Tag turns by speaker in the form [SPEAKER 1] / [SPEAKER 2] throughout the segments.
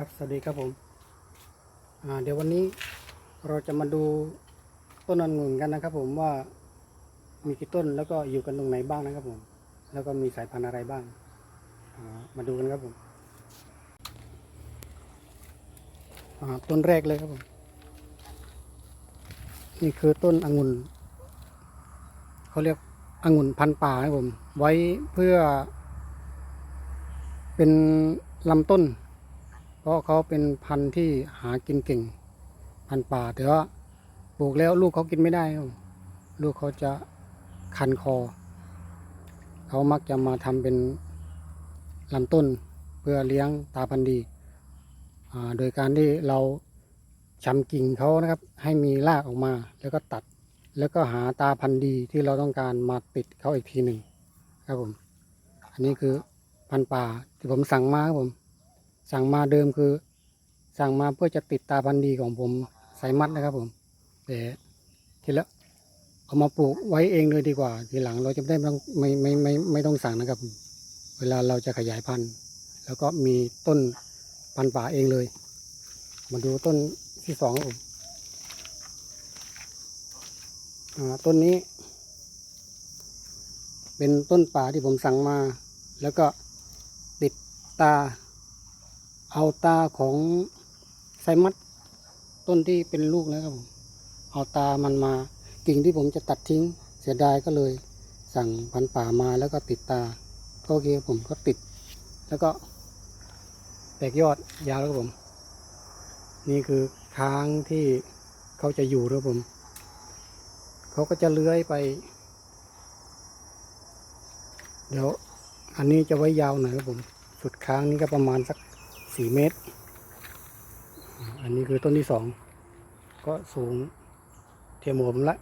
[SPEAKER 1] ครับสวัสดีครับผมเดี๋ยววันนี้เราจะมาดูต้นองุ่นกันนะครับ ผมว่ามีกี่ต้นแล้วก็อยู่กันตรงไหนบ้างนะครับผม แล้วก็มีสายพันธุ์อะไรบ้างมาดูกันครับผมต้นแรกเลยครับผมนี่คือต้นองุ่นเขาเรียกองุ่นพันป่าครับผม ไว้เพื่อเป็นลำต้น ราะเขาเป็นพันธุ์ที่หากินเก่ง พันธุ์ป่าแต่ว่าปลูกแล้วลูกเขากินไม่ได้ ลูกเขาจะคันคอ เขามักจะมาทำเป็นลำต้นเพื่อเลี้ยงตาพันธุ์ดี โดยการที่เราชำกิ่งเขานะครับ ให้มีรากออกมาแล้วก็ตัด แล้วก็หาตาพันธุ์ดีที่เราต้องการมาติดเขาอีกทีหนึ่งครับผม อันนี้คือพันธุ์ป่าที่ผมสั่งมาครับผม สั่งมาเดิมคือ สั่งมาเพื่อจะติดตาพันธุ์ดีของผมใส่มัดนะครับ ผมแต่ทีละเอามาปลูกไว้เองเลยดีกว่า ทีหลังเราจะได้ไม่ต้องไม่ไม่ไม่ไม่ต้องสั่งนะครับ เวลาเราจะขยายพันธุ์ แล้วก็มีต้นพันธุ์ป่าเองเลย มาดูต้นที่สองครับผมต้นนี้ เป็นต้นป่าที่ผมสั่งมา แล้วก็ติดตา เอาตาของไซมัดต้นที่เป็นลูกแล้วครับผมเอาตามันมากิ่งที่ผมจะตัดทิ้งเสียดายก็เลย สั่งพันป่ามาแล้วก็ติดตาก็โอเคผมก็ติด แล้วก็แตกยอดยาวแล้วครับผม นี่คือค้างที่เขาจะอยู่ครับผมเขาก็จะเลื้อยไป เดี๋ยวอันนี้จะไว้ยาวหน่อยครับผม สุดค้างนี่ก็ประมาณสัก สี่เมตร อันนี้คือต้นที่สอง ก็สูงเทียมหัวผมละ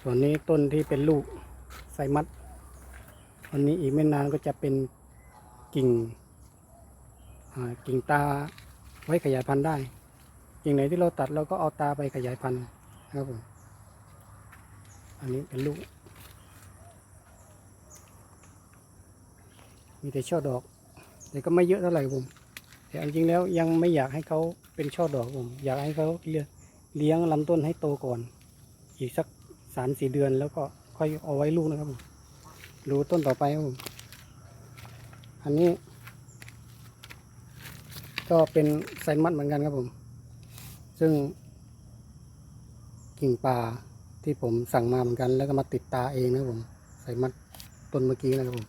[SPEAKER 1] ส่วนนี้ต้นที่เป็นลูกไซมัดอันนี้อีกไม่นานก็จะเป็นกิ่งกิ่งตาไว้ขยายพันธุ์ได้ กิ่งไหนที่เราตัดเราก็เอาตาไปขยายพันธุ์นะครับผม อันนี้เป็นลูก มีแต่ช่อดอก แต่ก็ไม่เยอะเท่าไหร่ผม แต่จริงแล้วยังไม่อยากให้เขาเป็นช่อดอกผม อยากให้เขาเลี้ยงลี้ยงลำต้นให้โตก่อน อีกสักสามสี่เดือนแล้วก็ค่อยเอาไว้ลูกนะครับผมดูต้นต่อไปครับผม อันนี้ ก็เป็นไซมัดเหมือนกันครับผม ซึ่ง กิ่งป่าที่ผมสั่งมาเหมือนกัน แล้วก็มาติดตาเองนะครับผม ไซมัดต้นเมื่อกี้นะครับผม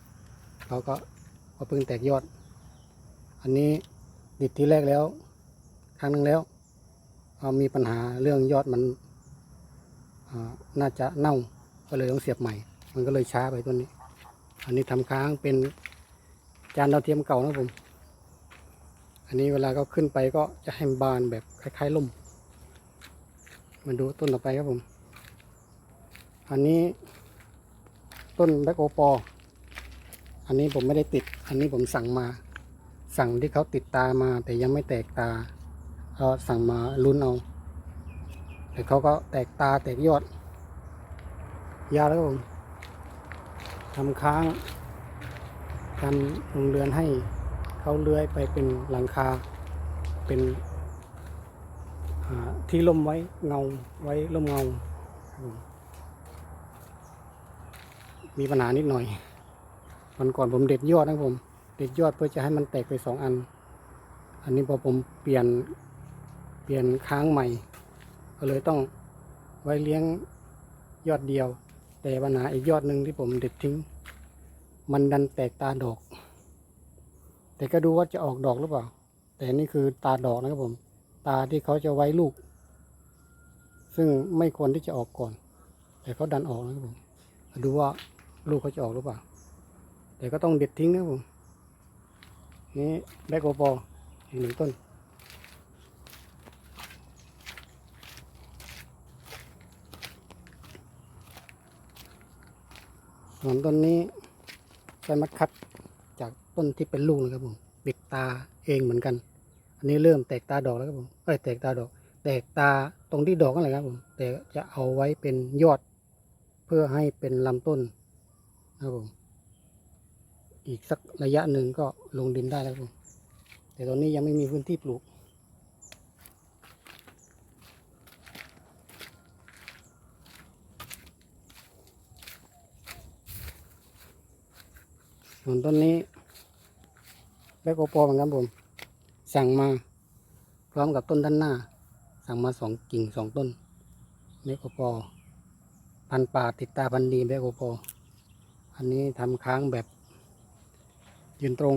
[SPEAKER 1] เขาก็เพิ่งแตกยอด อันนี้ดิดทีแรกแล้ว ครั้งหนึ่งแล้วเอามีปัญหาเรื่องยอดมันน่าจะเน่าก็เลยต้องเสียบใหม่ มันก็เลยช้าไปต้นนี้ อันนี้ทำค้างเป็นจานดาวเทียมเก่านะผม อันนี้เวลาเขาขึ้นไปก็จะให้มบานแบบคล้ายๆล่มมาดูต้นต่อไปครับผม อันนี้ต้นแบล็กโอปอ อันนี้ผมไม่ได้ติด อันนี้ผมสั่งมา สั่งที่เขาติดตามา แต่ยังไม่แตกตาเขาสั่งมาลุ้นเอา แต่เขาก็แตกตาแตกยอด ยาแล้วผมทำค้างทำโรงเรือนให้เขาเลื้อยไปเป็นหลังคา เป็นที่ล่มไว้เงาไว้ล่มเงา มีปัญหานิดหน่อยวันก่อนผมเด็ดยอดนะผม เด็ดยอดเพื่อจะให้มันแตกไปสองอัน อันนี้พอผมเปลี่ยนเปลี่ยนค้างใหม่ ก็เลยต้องไว้เลี้ยงยอดเดียว แต่ปัญหาอีกยอดหนึ่งที่ผมเด็ดทิ้ง มันดันแตกตาดอก แต่ก็ดูว่าจะออกดอกหรือเปล่า แต่นี่คือตาดอกนะครับผม ตาที่เขาจะไว้ลูก ซึ่งไม่ควรที่จะออกก่อน แต่เขาดันออกนะครับผมดูว่าลูกเขาจะออกหรือเปล่า แต่ก็ต้องเด็ดทิ้งนะผม นี่แบกโอปออีกหนึ่งต้น ส่วนต้นนี้ใช้มัดคัดจากต้นที่เป็นลูกนะครับผมปิดตาเองเหมือนกัน อันนี้เริ่มแตกตาดอกแล้วครับผมเอ้ยแตกตาดอก แตกตาตรงที่ดอกนั่นแหละครับผมแต่จะเอาไว้เป็นยอด เพื่อให้เป็นลำต้นนะครับผม อีกสักระยะหนึ่งก็ลงดินได้แล้วครับผมแต่ตอนนี้ยังไม่มีพื้นที่ปลูก ส่วนต้นนี้แบกโอปอเหมือนกันผม สั่งมาพร้อมกับต้นด้านหน้า สั่งมาสองกิ่งสองต้นแบกโอปอ พันป่าติดตาพันดีแบกโอปอ อันนี้ทำค้างแบบ ยืนตรง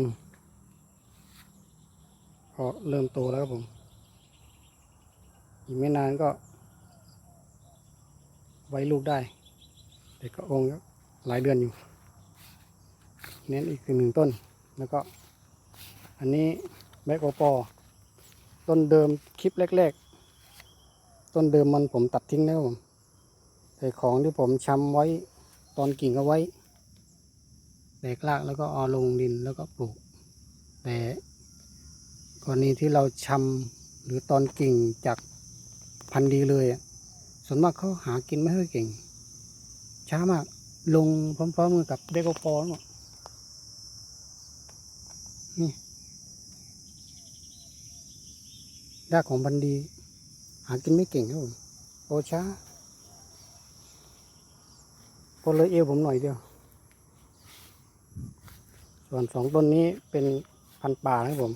[SPEAKER 1] ก็เริ่มโตแล้วครับผม อีกไม่นานก็ ไว้ลูกได้แต่ก็องค์หลายเดือนอยู่เน้นอีกหนึ่งต้น แล้วก็ อันนี้แบกโอปอต้นเดิมคลิปแรก ๆ ต้นเดิมมันผมตัดทิ้งแล้วผมแต่ของที่ผมช้ำไว้ตอนกิ่งเอาไว้ แตกรากแล้วก็เอาลงดินแล้วก็ปลูก แต่กรณีที่เราชำหรือตอนกิ่งจากพันธุ์ดีเลยส่วนมากเขาหากินไม่ค่อยเก่ง ช้ามากลงพร้อมๆกันกับเดโกปอหมดนี่รากของพันธุ์ดี หากินไม่เก่งครับผมโตช้าพอเลยเอวผมหน่อยเดียว ส่วนสองต้นนี้เป็นพันธุ์ป่านะครับผม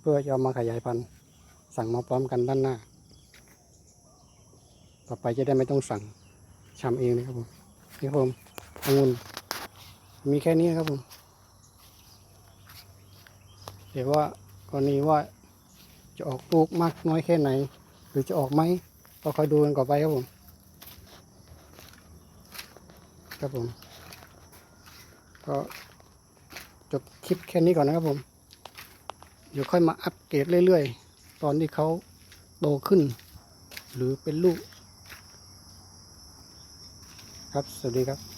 [SPEAKER 1] เพื่อจะเอามาขยายพันธุ์ สั่งมาพร้อมกันด้านหน้า ต่อไปจะได้ไม่ต้องสั่งชำเองนะครับผมนี่ครับผมองุ่นมีแค่นี้ครับผมเดี๋ยวว่ากรณีว่าจะออกลูกมากน้อยแค่ไหน หรือจะออกไหมก็คอยดูกันต่อไปครับผม ครับผม ก็ จบคลิปแค่นี้ก่อนนะครับผม เดี๋ยวค่อยมาอัปเกรดเรื่อยๆ ตอนที่เขาโตขึ้น หรือเป็นลูก ครับ สวัสดีครับ